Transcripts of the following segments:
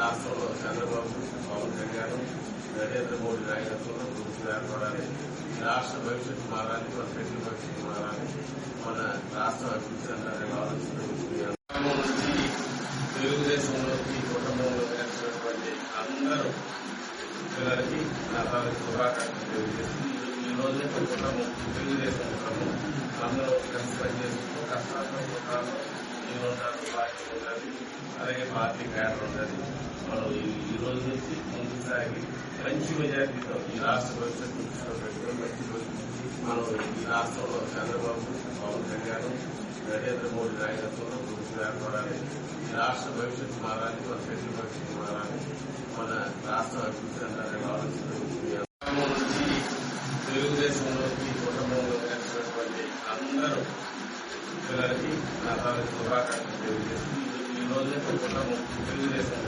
రాష్ట్రంలో చంద్రబాబు పవన్ కళ్యాణ్ నరేంద్ర మోడీ నాయకత్వంలో గురించి ఏర్పడాలి రాష్ట్ర భవిష్యత్తు మారాలి మన పెట్టిన భవిష్యత్తు మారాలి. మన రాష్ట్ర అభివృద్ధి అంతా ఆలోచించుకుంటున్నాను తెలుగుదేశంలోకి కుటుంబంలో కలిసినటువంటి అందరూ పిల్లలకి నా తాలూకు శుభాకాంక్షలు తెలియజేసి ఈ రోజు కుటుంబం తెలుగుదేశం కుటుంబం అందరూ కలిసి పనిచేస్తూ కష్టాలు అలాగే పార్టీ క్యాడర్ ఉంటుంది మనం ఈ- రోజు నుంచి ముందు సాగి మంచి మెజార్టీతో ఈ రాష్ట్ర భవిష్యత్తు దృష్టిలో పెట్టుకుని మంచి మనం ఈ రాష్ట్రంలో చంద్రబాబు పవన్ కళ్యాణ్ నరేంద్ర మోడీ నాయకత్వంలో ప్రభుత్వం ఏర్పడాలి ఈ రాష్ట్ర భవిష్యత్తు మారాలి మన పెళ్ళి భవిష్యత్తు మారాలి మన రాష్ట్ర అభివృద్ధి చెందాలని తెలుగుదేశంలో తెలుగుదేశంలోకి కుటుంబంలో కలిసినటువంటి అందరూ పిల్లలకి నా తాలూకు శుభాకాంక్షలు తెలియజేస్తూ ఈ రోజు కుటుంబం తెలుగుదేశం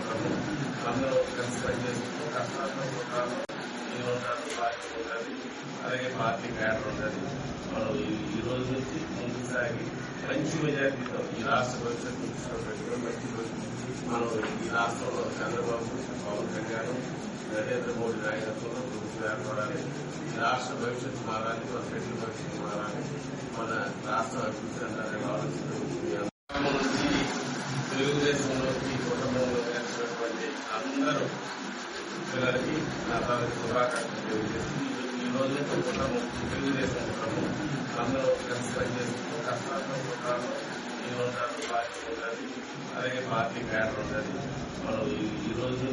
అందరూ కలిసి పనిచేస్తూ కష్టాల్లో సుఖాల్లో ఈ ఉంటారు పార్టీ ఉంటుంది అలాగే పార్టీ క్యాడర్ ఉంటుంది మనం ఈ- రోజు నుంచి ముందుకు సాగి మంచి మెజార్టీతో ఈ రాష్ట్ర భవిష్యత్తు దృష్టిలో మంచి మనం ఈ రాష్ట్రంలో చంద్రబాబు పవన్ కళ్యాణ్ నరేంద్ర మోడీ నాయకత్వంలో ముందుకు ఏర్పడాలి రాష్ట్ర భవిష్యత్తు మారాలి మన పెళ్ళి భవిష్యత్తు మారాలి. మన రాష్ట్ర అభివృద్ధి చెందాలని ఆలోచన తెలుగుదేశంలోకి కుటుంబంలో కలిసినటువంటి అందరూ పిల్లలకి నా తాలూకు శుభాకాంక్షలు తెలియజేస్తూ ఈ రోజు కుటుంబం తెలుగుదేశం కుటుంబం అందరూ కలిసి పనిచేస్తూ కష్టాల్లో సుఖాల్లో నేను ఉంటాను పార్టీ ఉండాలి అలాగే పార్టీ క్యాడర్ ఉండాలి మనం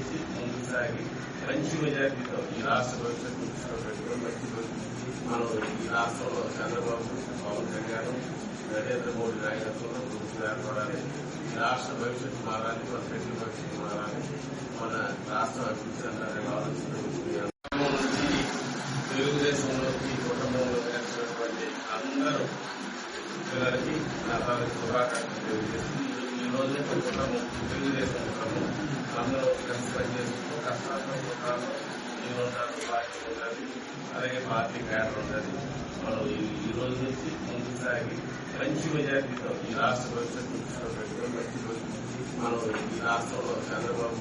ఈ- ముందుకు సాగి మంచి మెజార్టీతో ఈ రాష్ట్ర భవిష్యత్తు దృష్టిలో పెట్టుకుని మంచి మనం ఈ రాష్ట్రంలో చంద్రబాబు పవన్ కళ్యాణ్ నరేంద్ర మోడీ నాయకత్వంలో ముందుకు ఏర్పడాలి. ఈ రాష్ట్ర భవిష్యత్తు మారాలి మన ప్రజల భవిష్యత్తు మారాలి. మన రాష్ట్ర అభివృద్ధి చెందాలని ఆలోచన తెలుగుదేశంలోకి కుటుంబంలో అందరూ పిల్లలకి నా తాలూకు శుభాకాంక్షలు తెలియజేస్తూ ఈ రోజు కుటుంబం తెలుగుదేశం కుటుంబం అందరూ కలిసి పనిచేస్తూ కష్టాల్లో సుఖాల్లో నేను ఉంటారు పార్టీ ఉంటుంది అలాగే పార్టీ క్యాడర్ ఉంటుంది మనం ఈ- రోజు నుంచి ముందు సాగి మంచి మెజార్టీతో ఈ రాష్ట్ర భవిష్యత్తు దృష్టిలో మంచి మనం ఈ రాష్ట్రంలో చంద్రబాబు